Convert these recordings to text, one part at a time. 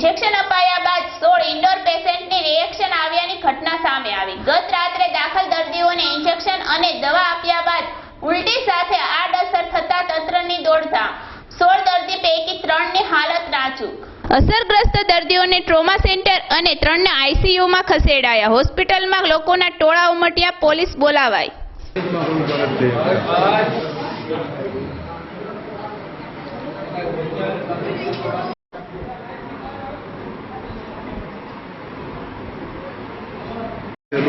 Injection અપાયા બાદ સોળ ઇન્ડોર પેશન્ટની રિએક્શન આવ્યાની ઘટના સામે આવી. ગત રાત્રે દાખલ દર્દીઓને ઇન્જેક્શન અને દવા આપ્યા બાદ ઉલટી સાથે આડઅસર થતા તંત્રની દોડધામ. સોળ દર્દી પૈકી ત્રણની હાલત નાજુક. અસરગ્રસ્ત દર્દીઓને ટ્રોમા સેન્ટર અને ત્રણને આઈસીયુમાં ખસેડાયા. હોસ્પિટલમાં લોકોના ટોળા ઉમટ્યા, પોલીસ બોલાવાઈ.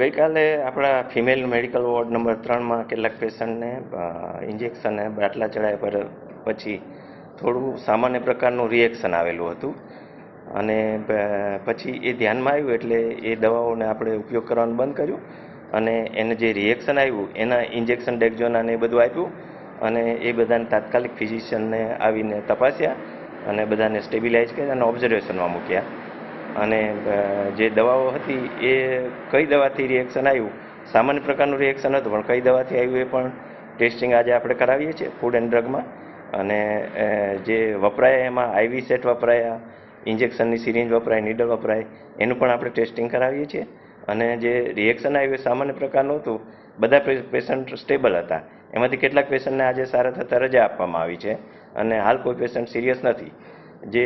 ગઈકાલે આપણા ફિમેલ મેડિકલ વોર્ડ નંબર ત્રણમાં કેટલાક પેશન્ટને ઇન્જેક્શન અને બાટલા ચડાયા પર પછી થોડું સામાન્ય પ્રકારનું રિએક્શન આવેલું હતું. અને પછી એ ધ્યાનમાં આવ્યું એટલે એ દવાઓને આપણે ઉપયોગ કરવાનું બંધ કર્યું. અને એને જે રિએક્શન આવ્યું, એના ઇન્જેક્શન ડેક્ઝોના ને એ બધું આપ્યું. અને એ બધાને તાત્કાલિક ફિઝિશિયનને આવીને તપાસ્યા અને બધાને સ્ટેબિલાઇઝ કર્યા અને ઓબ્ઝર્વેશનમાં મૂક્યા. અને જે દવાઓ હતી એ કઈ દવાથી રિએક્શન આવ્યું? સામાન્ય પ્રકારનું રિએક્શન હતું, પણ કઈ દવાથી આવ્યું એ પણ ટેસ્ટિંગ આજે આપણે કરાવીએ છીએ ફૂડ એન્ડ ડ્રગમાં અને જે વપરાયા એમાં આઈવી સેટ વપરાયા ઇન્જેક્શનની સિરિંજ વપરાય નીડલ વપરાય, એનું પણ આપણે ટેસ્ટિંગ કરાવીએ છીએ. અને જે રિએક્શન આવ્યું સામાન્ય પ્રકારનું હતું. બધા પેશન્ટ સ્ટેબલ હતા. એમાંથી કેટલાક પેશન્ટને આજે સારા થતાં રજા આપવામાં આવી છે. અને હાલ કોઈ પેશન્ટ સિરિયસ નથી. જે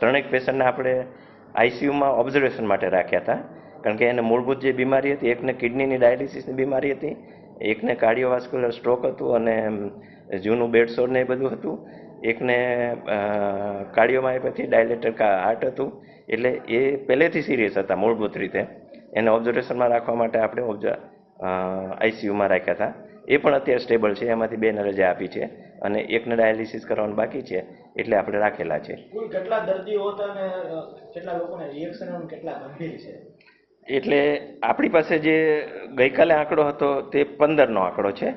ત્રણેક પેશન્ટને આપણે આઈસીયુમાં ઓબ્ઝર્વેશન માટે રાખ્યા હતા. કારણ કે એને મૂળભૂત જે બીમારી હતી, એકને કિડનીની ડાયાલિસિસની બીમારી હતી એકને કાર્ડિયોવાસ્ક્યુલર સ્ટ્રોક હતું અને જૂનું બેડસોડ ને એ બધું હતું. એકને કાર્ડિયોમાયોપેથી ડાયલેટેડ હાર્ટ હતું. એટલે એ પહેલેથી સિરિયસ હતા મૂળભૂત રીતે. એને ઓબ્ઝર્વેશનમાં રાખવા માટે આપણે ઓબ્ઝ આઈસીયુમાં રાખ્યા હતા. એ પણ અત્યારે સ્ટેબલ છે, એમાંથી બેને રજા આપી છે અને એકને ડાયાલિસિસ કરવાનું બાકી છે, એટલે આપણે રાખેલા છે. કેટલા દર્દીઓ કેટલા લોકોને રિએક્શન કેટલા ગંભીર છે? એટલે આપણી પાસે જે ગઈકાલે આંકડો હતો તે પંદરનો આંકડો છે.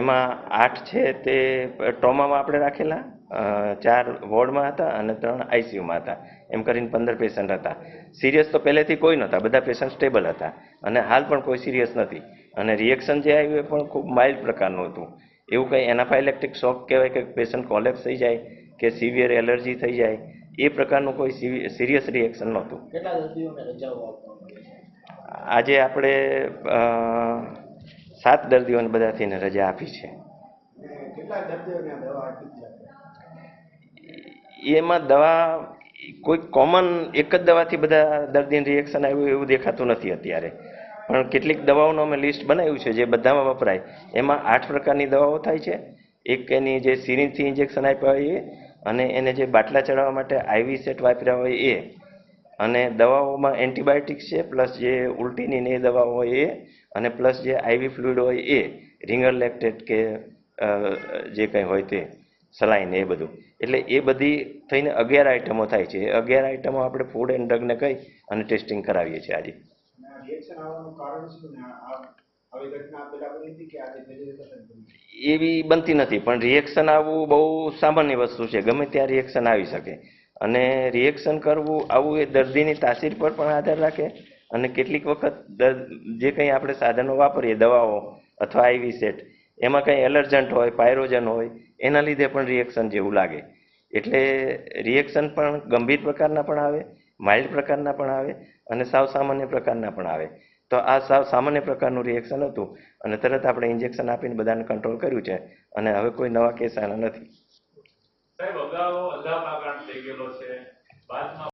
એમાં આઠ છે તે ટ્રોમામાં આપણે રાખેલા ચાર વોર્ડમાં હતા અને ત્રણ આઈસીયુમાં હતા. એમ કરીને પંદર પેશન્ટ હતા. સિરિયસ તો પહેલેથી કોઈ નહોતા, બધા પેશન્ટ સ્ટેબલ હતા અને હાલ પણ કોઈ સિરિયસ નથી. અને રિએક્શન જે આવ્યું એ પણ ખૂબ માઇલ્ડ પ્રકારનું હતું. એવું કંઈ એનાફાઇલેક્ટિક શોક કહેવાય કે પેશન્ટ કોલેપ્સ થઈ જાય કે સિવિયર એલર્જી થઈ જાય, એ પ્રકારનું કોઈ સિરિયસ રિએક્શન નહોતું. કેટલા દર્દીઓને રજાઓ આજે આપણે સાત દર્દીઓને બધાથીને રજા આપી છે. એમાં દવા કોઈ કોમન એક જ દવાથી બધા દર્દીને રિએક્શન આવ્યું એવું દેખાતું નથી અત્યારે. પણ કેટલીક દવાઓનું અમે લિસ્ટ બનાવ્યું છે જે બધામાં વપરાય. એમાં આઠ પ્રકારની દવાઓ થાય છે. એક એની જે સિરિંજથી ઇન્જેક્શન આપ્યા હોય એ અને એને જે બાટલા ચડાવવા માટે આઈવી સેટ વાપર્યા હોય એ. અને દવાઓમાં એન્ટીબાયોટિક્સ છે પ્લસ જે ઉલટીની ને એ દવાઓ હોય એ અને પ્લસ જે આઈવી ફ્લુઇડ હોય એ રિંગર લેક્ટેટ કે જે કંઈ હોય તે સલાઈન એ બધું. એટલે એ બધી થઈને અગિયાર આઇટમો થાય છે. એ અગિયાર આઇટમો આપણે ફૂડ એન્ડ ડ્રગને કહી અને ટેસ્ટિંગ કરાવીએ છીએ આજે? એવી બનતી નથી પણ રિએક્શન આવવું બહુ સામાન્ય વસ્તુ છે. ગમે ત્યાં રિએક્શન આવી શકે. અને રિએક્શન કરવું, આવું એ દર્દીની તાસીર પર પણ આધાર રાખે. અને કેટલીક વખત જે કંઈ આપણે સાધનો વાપરીએ, દવાઓ અથવા આઈવી સેટ એમાં કંઈ એલર્જન્ટ હોય, પાયરોજન હોય, એના લીધે પણ રિએક્શન જેવું લાગે. એટલે રિએક્શન પણ ગંભીર પ્રકારના પણ આવે માઇલ્ડ પ્રકારના પણ આવે અને સાવ સામાન્ય પ્રકારના પણ આવે. તો આ સાવ સામાન્ય પ્રકારનું રિએક્શન હતું અને તરત આપણે ઇન્જેક્શન આપીને બધાને કંટ્રોલ કર્યું છે. અને હવે કોઈ નવા કેસ આના નથી. સાહેબ, અગાઉ થઈ ગયેલો છે. બાદમાં